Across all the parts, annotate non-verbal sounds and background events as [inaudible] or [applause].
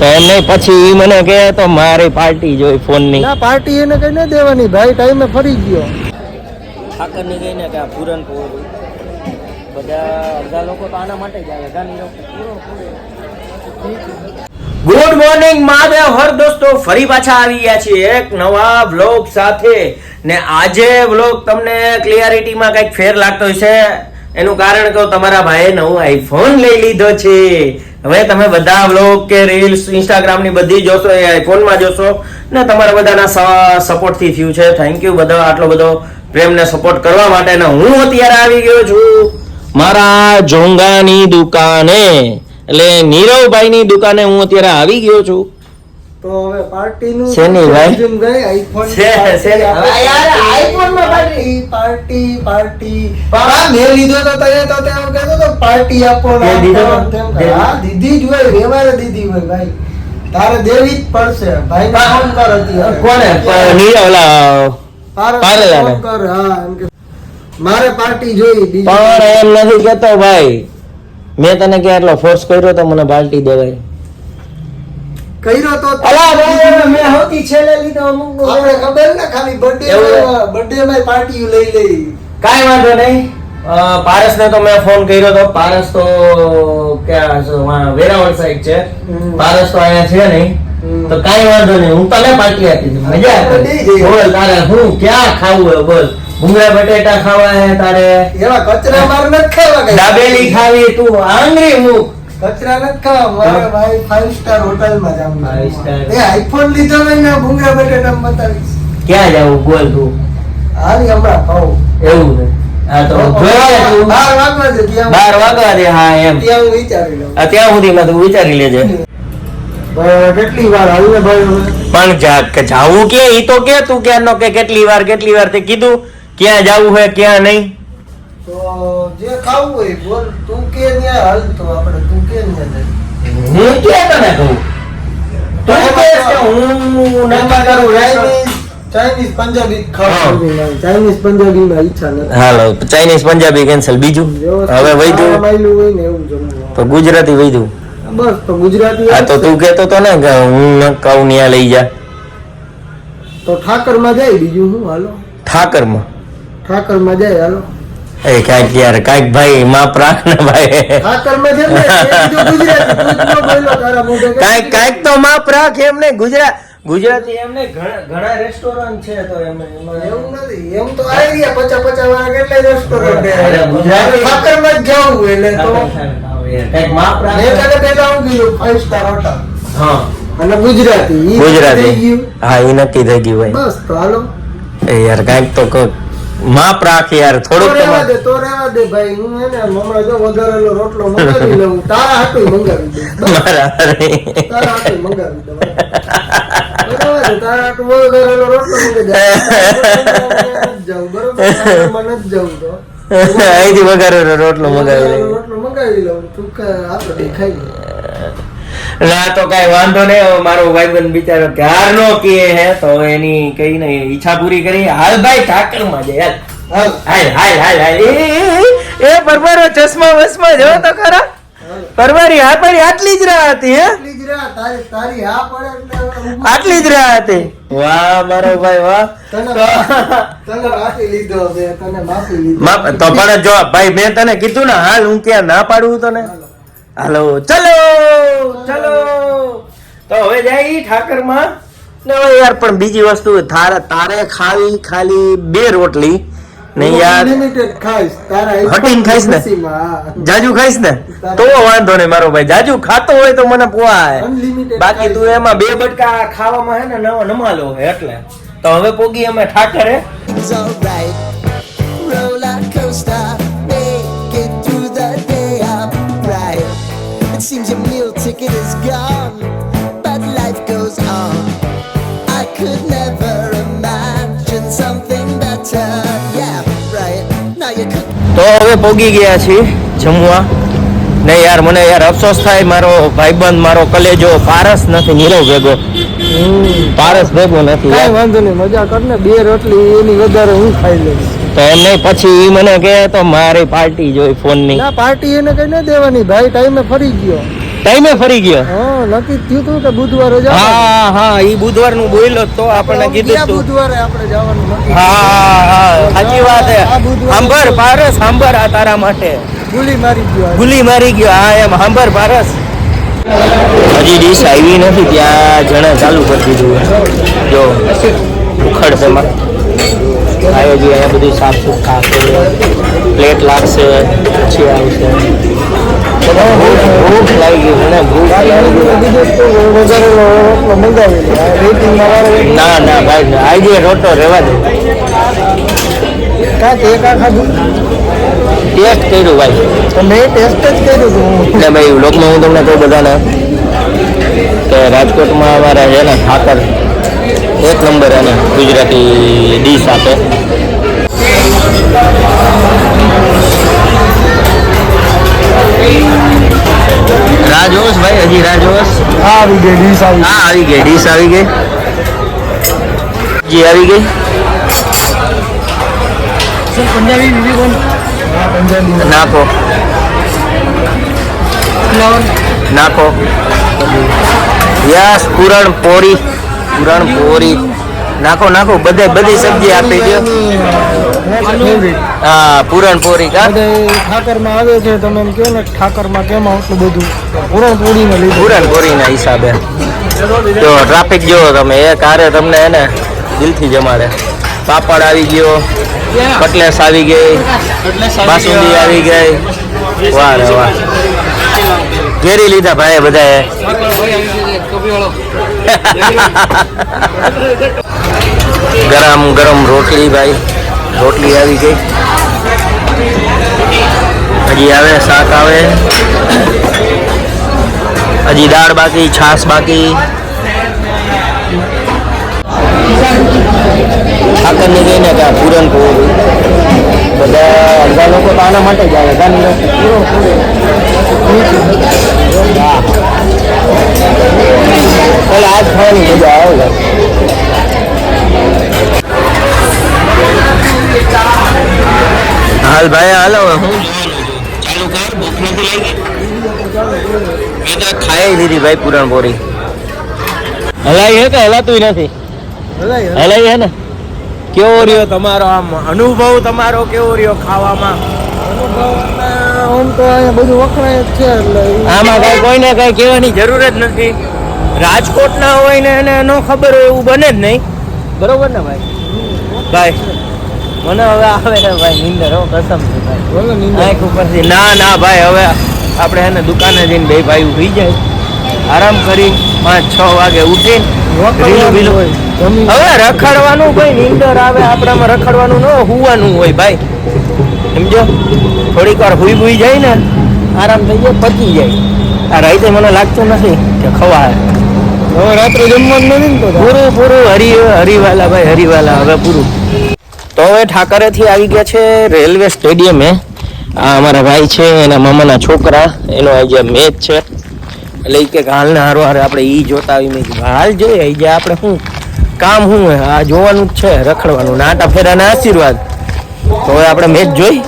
તો એમ નહીં પછી મને કહે તો મારી પાર્ટી જોઈ ફોનની ના પાર્ટી એને કઈ ન દેવાની ભાઈ ટાઈમે ફરી ગયો. ઠાકરની ગઈ ને કે આ પૂરન બધા અડધા લોકો તો આના માટે જ આવે અડધા ગુડ મોર્નિંગ મહાદેવ હર દોસ્તો. ફરી પાછા આવી ગયા છીએ એક નવા વ્લોગ સાથે. ને આજે વ્લોગ તમને ક્લિયરિટીમાં કંઈક ફેર લાગતો છે એનું કારણ કે તમારા ભાઈએ નવો આઈફોન લઈ લીધો છે. હવે તમે બધા વ્લોગ કે રીલ્સ ઇન્સ્ટાગ્રામની બધી જોશો એ આઈફોનમાં જોશો ને તમારા બધાના સપોર્ટથી થયું છે. થેન્ક યુ બધા આટલો બધો પ્રેમ ને સપોર્ટ કરવા માટે. ને હું અત્યારે આવી ગયો છું મારા જોંગાની દુકાને. એટલે નીરવભાઈ ની દુકાને હું અત્યારે આવી ગયો છું. તો હવે પાર્ટી નું શેની? ભાઈ? આઈફોન છે? યાર, iPhone માં પાર્ટી પાર્ટી. પા- મેં લીધો તો તને તો તે એમ કહેતો તો પાર્ટી આપો ને દીધો? ને. હા જ હોય વ્યવહારે દીધી હોય ભાઈ. તારે દેવી જ પડશે. ભાઈ ફોન કર હતી કોને? પ- ઓલા પારેલાને. કર હા એમ કે. મારે પાર્ટી જોઈ બીજી પણ એમ નથી કેતો ભાઈ. મેં તને કે એટલો ફોર્સ કર્યો તો મને પાર્ટી દેવાય. કર્યો તો અલા ભાઈ મેં છેલ્લે લીધો અમુક આપણે ખબર ને ખાલી બર્થડે બર્થડે માં પાર્ટી લઈ લઈ. કાઈ વાંધો નહીં. પારસ ને તો મેં ફોન કર્યો તો. પારસ તો ક્યાં વેરાવળ સાઈડ છે. પારસ તો અહીંયા છે નહીં. તો કાંઈ વાંધો નહીં. હું તને પાર્ટી આપી દઉં. મજા. બોલ તારે હું ક્યાં ખાવું હે બોલ. ભૂંગળા બટેટા ખાવા હે તારે. એવા કચરા માર નથી ખાવા. દાબેલી ખાવી તું આંગળી મૂક. કચરા નથી ખાવા. મારે ભાઈ ફાઈવ સ્ટાર હોટલમાં જવાનું. એ આઈફોન લીધો હોય ને ભૂંગળા બટેટા બતાવીશ. ક્યાં જાવું બોલ તું. હારી હમણાં ખાવ એવું ને બાર વાગવા દે હા એમ. ત્યાં હું વિચારી લઉં. આ ત્યાં સુધીમાં તું વિચારી લેજે. કેટલી વાર હાલને ભાઈ પણ જાવું કે ઈ તો કે તું ક્યારનો કે કેટલી વાર કેટલી વાર તે કીધું. ક્યાં જાવું હે ક્યાં નહીં? તો જે ખાવું હોય બોલ. તું કે ત્યાં હાલ તો આપણે તું કે જઈએ. હું કે તને કહું? તું કે હું નંબર કરું ચાઇનીઝ ચાઇનીઝ પંજાબી ખાવાનું ચાઇનીઝ પંજાબી માં ઈચ્છા નથી. હાલો ચાઇનીઝ પંજાબી કેન્સલ બીજું? હવે વૈધું ખાવા હોય ને એવું જમવું તો ગુજરાતી વૈધું બસ તો ગુજરાતી હા તો તું કહેતો તો ને કે હું ન કહું ન્યા લઈ જા. તો ઠાકરમાં જાય બીજું શું હાલો. ઠાકરમાં? ઠાકરમાં જાય હાલો. એ કાંઈક યાર કાંઈક ભાઈ માં રાખ ભાઈ. કાંઈક કાંઈક તો માં પ્રાખ એમને ગુજરાત ગુજરાતી એમને ઘણા રેસ્ટોરન્ટ છે તો એમ એવું નથી એમ તો આવી ગયા પચાસ પચાસ વાળા કેટલા રેસ્ટોરન્ટ ગુજરાતી- ઠાકરમાં જ જવું એટલે તો કાંઈકમાં રાખ મેં તને પેલા હું કીધું ફાઈવ સ્ટાર હોટલ હા. અને ગુજરાતી ગુજરાતી. હા એ નક્કી થઈ ગયું ભાઈ. બસ તો હાલો. એ યાર કાંઈક તો ક- માપ રાખ યાર થોડુંક રહેવા દે તો રહેવા દે ભાઈ હું હે ને હમણાં જો વઘારેલો રોટલો મંગાવી લઉં તારા હાટું મંગાવી દઉં. મારા તારા હાટું મંગાવી દઉં બરાબર તારા હાટું વઘારેલો રોટલો મંગાવી નથી [laughs] તો [laughs] અહીંથી વઘારેલો રોટલો મગાવી રોટલો મંગાવી લઉં તું આપણે ખાઈ. ના તો કઈ વાંધો નહીં. મારો ભાઈબંધ બિચારો ક્યારનો કે હે તો એની કઈ નહીં ઈચ્છા પૂરી કરી. હાલ ભાઈ ઠાકરમાં જાય હાલ. હાલ હાલ હાલ હાલ. એ, પરમારો ચશ્મા વસમા જો તો ખરા? પરમારી હા પડી આટલી જ રાહ હતી હે? આટલી જ રાહ, હતી. વાહ મારો ભાઈ વાહ. તો પણ જો ભાઈ મેં તને કીધું ને હાલ હું ક્યાં ના પાડું તને? હાલો ચલો ચલો. તો હવે જાય ઠાકરમાં ને હવે યાર પણ બીજી વસ્તુ તારે તારે ખાવી ખાલી બે રોટલી. નહીં યાર હટીન ખાઈશ. તારા હટીને ખાઈશ ને? જાજુ ખાઈશ ને? તો વાંધો નહીં મારો ભાઈ. જાજુ ખાતો હોય તો મને પોવાય બાકી તું એમાં બે બટકા ખાવામાં હે ને નવો નમાલો હે એટલે. તો હવે પોગી અમે Thackeray. Meal is gone, but life goes on. I could never imagine something better. Yeah, right. Now you could. તો હવે પોગી ગયા છીએ જમવા ને યાર મને યાર અફસોસ થાય મારો ભાઈબંધ મારો કલેજો પારસ નથી નીરવ ભેગો પારસ ભેગો નથી કાઈ વાંધો નહીં મજા કર ને બે રોટલી એની વધારે હું ખાઈ લઈશ તો એમ નહીં પછી એ મને કહે તો મારી પાર્ટી જોઈ ફોનની ના પાર્ટી એને કઈ ન દેવાની ભાઈ ટાઈમે ફરી ગયો ટાઈમે ફરી ગયો. હા નક્કી થયું હતું કે બુધવારે જવાનું. હા હા ઈ બુધવારનું બોલ્યો તો આપણને આપણે કીધું હતું બુધવારે આપણે જવાનું નક્કી? હા હા સાચી વાત છે. સાંભળ પારસ સાંભર આ તારા માટે. ભૂલી મારી ગયો ગુલી મારી ગયો હા એમ સાંભર પારસ. હજી ડીશ આવી નથી ત્યાં જણે ચાલુ કરી દીધું જો ઉખડ તેમાં આવ્યો જોઈએ અહીંયા બધું સાફ સુફ થશે પ્લેટ લાગશે પછી આવશે. ભૂખ લાગી ગઈ મને ભૂખ ના ના ભાઈ આજે રોટો રહેવા દે કાં તે ખાધું ટેસ્ટ કર્યું ભાઈ મેં ટેસ્ટ જ કર્યું હતું ભાઈ લોકમાં હું તમને કહું બધાને કે રાજકોટમાં અમારા છે ને ઠાકર એક નંબર અને ગુજરાતી ડીશ આપે રાજોશ ભાઈ? હજી રાજોશ હા આવી ગઈ ડીશ આવી હા આવી ગઈ ડીશ આવી ગઈ. જી આવી ગઈ. પંજાબી બીજી કોણ નાખો. નાખો. યસ પૂરણ પોરી. પૂરણ પોરી. નાખો નાખો બધે બધી સબ્જી આપી દો હા પૂરણ પોરી કા ઠાકરમાં આવે છે તમે એમ કહો ને ઠાકરમાં કેમ આટલું બધું? પૂરણપોળીને લીધું. પૂરણ પોરીના હિસાબે. જો ટ્રાફિક જોવો તમે એ કારે તમને એને દિલથી જમાડે. પાપડ આવી ગયો કટલેસ આવી ગઈ બાસુંદી આવી ગઈ. વાહ રે વાહ. ઘેરી લીધા ભાઈ બધાએ ગરમ ગરમ રોટલી ભાઈ રોટલી આવી ગઈ હજી આવે, શાક આવે। હજી દાળ બાકી, છાશ બાકી। ઠાકરની કહીને કે આ પૂરણ પૂરું બધા અડધા લોકો તો આના માટે જ આવે ગાની હા. એટલે આજ ખાવાની મજા આવે. હાલ ભાઈ હાલ. હવે હું ચાલુ કર ભૂખ નથી લાગી મેં તો ખાઈ લીધી ભાઈ પૂરણપોરી હલાઈ હે કે હલાતું નથી? હલાઈ હે ને? કેવો રહ્યો તમારો આમ અનુભવ તમારો કેવો રહ્યો ખાવામાં? આમ તો અહીંયા બધું વખણાય જ છે આમાં કઈ કોઈને કઈ કહેવાની જરૂર જ નથી. રાજકોટ ના હોય ને એને ન ખબર હોય એવું બને જ નહીં. બરોબર ને ભાઈ? ભાઈ મને હવે આવે છે ભાઈ નીંદર હો કસમ છે ભાઈ. બોલો નીંદર. આંખ ઉપરથી ના ના ભાઈ હવે આપણે એને દુકાને જઈને બે ભાઈ ઊભી જાય. આરામ કરી પાંચ છ વાગે ઉઠીને રીલું બીલું હોય. હવે રખડવાનું કોઈ નીંદર આવે આપણામાં રખડવાનું ન હોવાનું હોય ભાઈ. સમજો? થોડીક વાર હુઈ હુઈ જાય ને આરામ થઈ જાય પચી જાય. આ રાઈતે મને લાગતું નથી કે ખવાય. હવે રાત્રે જમવાનું નથી ને તો? પૂરું પૂરું હરી હરીવાલા ભાઈ હરીવાલા હવે પૂરું. તો હવે ઠાકરેથી આવી ગયા છે રેલવે સ્ટેડિયમે. આ અમારા ભાઈ છે એના મામાના છોકરા એનો આજે મેચ છે. એટલે એ કે હાલને હારો હારે આપણે એ જોતા આવી મેં હાલ જોઈએ આજે આપણે શું કામ શું આ જોવાનું જ છે રખડવાનું. નાટા ફેરાના આશીર્વાદ. તો હવે આપણે મેચ જોઈ.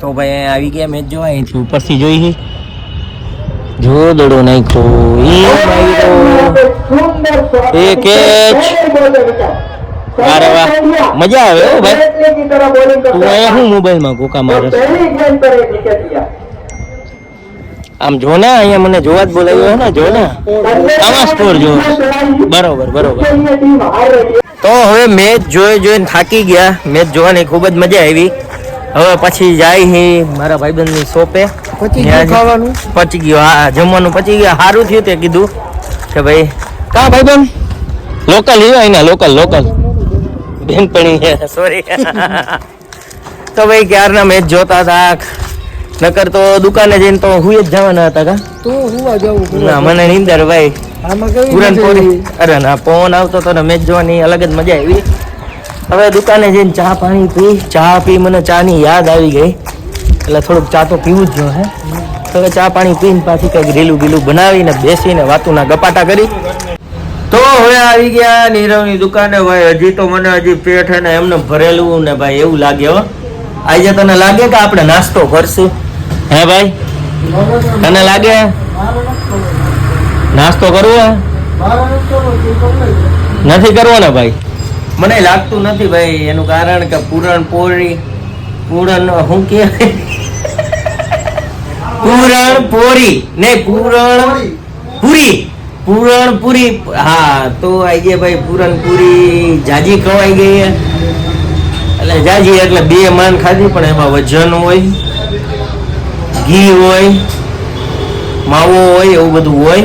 તો ભાઈ આવી ગયા મેચ જોવા અહીંથી ઉપરથી જોઈ જો દડો નાખ્યો. એ કેચ. અરે વાહ મજા આવે હો ભાઈ. તું અહીંયા હું મોબાઈલમાં કોકા મારે આમ જો ને અહીંયા મને જોવા જ બોલાવ્યો ને જો ને. આવા સ્કોર જો બરોબર બરોબર. તો હવે મેચ જોઈ જોઈને થાકી ગયા. મેચ જોવાની ખૂબ જ મજા આવી. હવે પછી જાય હી મારા ભાઈબંધની શોપે. પચી ગયું ખાવાનું? પચી ગયો. હા જમવાનું પચી ગયું. સારું થયું તે કીધું કે ભાઈ કા ભાઈબંધ? લોકલ હી અહીંના લોકલ લોકલ બેનપણી સોરી તો ભાઈ ક્યારના મેચ જોતા હતા? નકર તો દુકાને જઈને તો હું જ જવાના હતા કા? તો હુવા જાવું ના મને નીંદર ભાઈ. અરે ના પવન આવતો તો ને મેચ જોવાની અલગ જ મજા આવી. હવે દુકાને જઈને ચા પાણી પી. ચા પી મને ચાની યાદ આવી ગઈ. એટલે થોડુંક ચા તો પીવું જ જો હે. હવે ચા પાણી પીને પાછી કંઈક રીલું બીલું બનાવીને બેસીને વાતુના ગપાટા કરી. તો હવે આવી ગયા નીરવની દુકાને ભાઈ હજી તો મને હજી પેટ હે ને એમને ભરેલું ને ભાઈ એવું લાગે હો. આજે તને લાગે કે આપણે નાસ્તો કરશું? હે ભાઈ? તને લાગે. નાસ્તો કરવો નથી કરવું, ને ભાઈ? મને લાગતું નથી ભાઈ એનું કારણ કે પૂરણ પોળી પૂરણ હું કે પૂરણ પોરી ને પૂરણ પૂરી. પૂરણ પૂરી હા તો આઈ ગયા ભાઈ પૂરણપુરી જાજી ખવાઈ ગઈ. એટલે જાજી એટલે બે માન ખાધી પણ એમાં વજન હોય ઘી હોય માવો હોય એવું બધું હોય.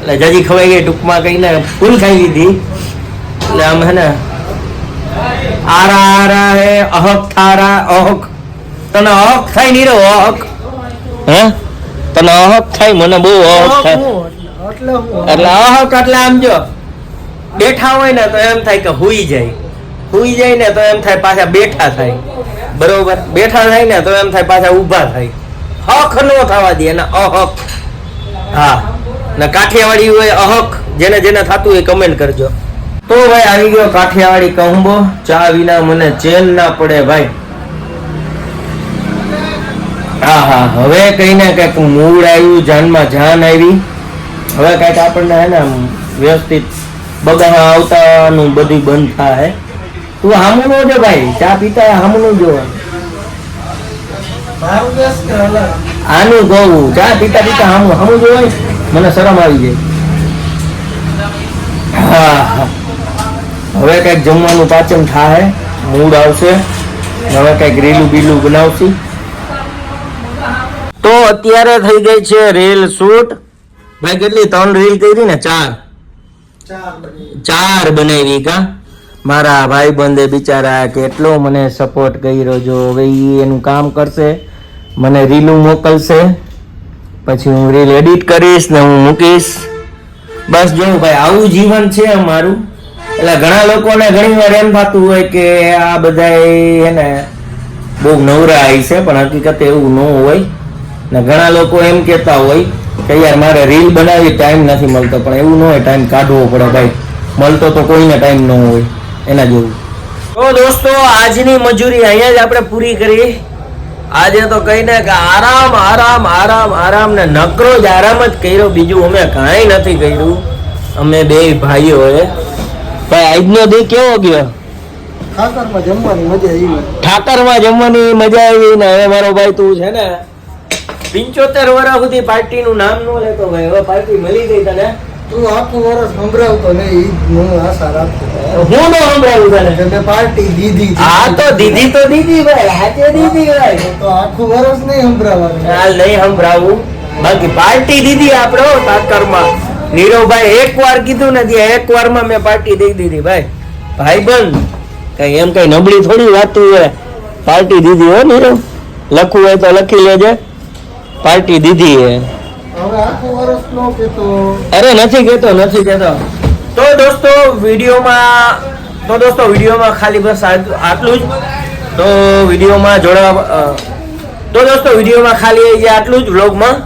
એટલે જાજી ખવાઈ ગઈ ટૂંકમાં કહીને ફૂલ ખાઈ લીધી. એટલે આમ હે ને આરા આરા હે અહક થારા અહક. તને અહક થાય નહીં રો અહક. હે? તને અહક થાય મને બહુ અહક થાય. એટલે અહક એટલે આમ જો, બેઠા હોય ને તો એમ થાય કે હુઈ જાય. હુઈ જાય ને તો એમ થાય પાછા બેઠા થાય. બરોબર? બેઠા થાય ને તો એમ થાય પાછા ઊભા થાય. હક નો થવા દે ને અહક. હા. ને કાઠિયાવાડી હોય અહક, જેને જેને થતું હોય કમેન્ટ કરજો. તો ભાઈ આવી ગયો કાઠિયાવાડી કહુંબો ચા વિના મને ચેન ના પડે ભાઈ. હા હા. હવે કઈ ને કંઈક મૂળ આવ્યું, જાનમાં જાન આવી. હવે કંઈક આપણને હે ને વ્યવસ્થિત બગાડા આવતાનું બધું બંધ થાય. તું હામું નો જો ભાઈ ચા પીતા હામું નું જો. આનું કહું ચા પીતા પીતા હામું હામું જોવાય મને શરમ આવી જાય. હા હા. હવે કંઈક જમવાનું પાચન થાય મૂડ આવશે. હવે કંઈક રીલું બીલું બનાવશું. તો અત્યારે થઈ ગઈ છે રીલ શૂટ. ભાઈ કેટલી? ત્રણ રીલ કરી ને ચાર. ચાર બની. ચાર બનાવી કા? મારા ભાઈ બંધે બિચારા કેટલો મને સપોર્ટ કર્યો જો. હવે એ એનું કામ કરશે. મને રીલું મોકલશે. પછી હું રીલ એડિટ કરીશ ને હું મૂકીશ. બસ જો ભાઈ આવું જીવન છે અમારું. એટલે ઘણા લોકોને ઘણી વાર એમ થતું હોય કે આ બધા એને બહુ નવરા આવી છે પણ હકીકત એવું ન હોય. ને ઘણા લોકો એમ કહેતા હોય કે યાર મારે રીલ બનાવી ટાઈમ નથી મળતો પણ એવું ન હોય ટાઈમ કાઢવો પડે ભાઈ. મળતો તો કોઈને ટાઈમ ન હોય એના જેવું. તો દોસ્તો આજની મજૂરી અહીંયા જ આપણે પૂરી કરી આજે તો કહીને કે આરામ આરામ આરામ આરામ ને નકરો જ આરામ જ કર્યો. બીજું અમે કાંઈ નથી કર્યું. અમે બે ભાઈઓએ ભાઈ આજનો દી કેવો ગયો? ઠાકરમાં જમવાની મજા આવી. ઠાકરમાં જમવાની મજા આવી ને હવે મારો ભાઈ તું છે ને પિંચોતેર વર્ષ સુધી પાર્ટી નું નામ નો લેતો ભાઈ. હવે પાર્ટી મળી ગઈ તને? તું આખું વર્ષ સંભળાવતો ને ઈ જ હું આશા રાખતો. હું નો સંભળાયું તને? મેં પાર્ટી દીધી હા આ તો દીદી તો દીધી ભાઈ. હાચે દીધી ભાઈ. તો આખું વર્ષ નહીં સંભળાવવાનું. હાલ નહીં સંભળાવું. બાકી પાર્ટી દીધી આપણો તાકરમાં નીરવભાઈ એક વાર કીધું ને ત્યાં એક વારમાં મેં પાર્ટી દઈ દીધી ભાઈ. ભાઈ બંધ કઈ એમ કઈ નબળી થોડી વાત હોય. પાર્ટી દીધી હો નીરવ. લખવું હોય તો લખી લેજે. પાર્ટી દીધી હે. હવે વર્ષ નો અરે નથી કેતો નથી કેતો. તો દોસ્તો વિડીયોમાં તો દોસ્તો વિડીયોમાં ખાલી બસ આટલું જ. તો વિડીયોમાં જોડાવા તો દોસ્તો વિડીયોમાં ખાલી જે આટલું જ વ્લોગમાં.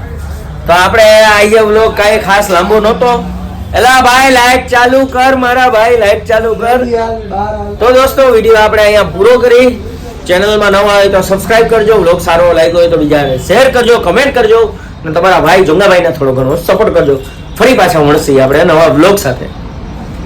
તો આપણે આજે વ્લોગ કાંઈ ખાસ લાંબો નહોતો. એલા ભાઈ લાઈટ ચાલુ કર મારા ભાઈ લાઈટ ચાલુ કર. તો દોસ્તો વીડિયો આપણે અહીંયા પૂરો કરી. ચેનલમાં નવા હોય તો સબસ્ક્રાઇબ કરજો બ્લોગ સારો લાગ્યો હોય તો બીજાને શેર કરજો કમેન્ટ કરજો અને તમારા ભાઈ જુંગાભાઈને થોડો ઘણો સપોર્ટ કરજો. ફરી પાછા મળશે આપણે નવા બ્લોગ સાથે.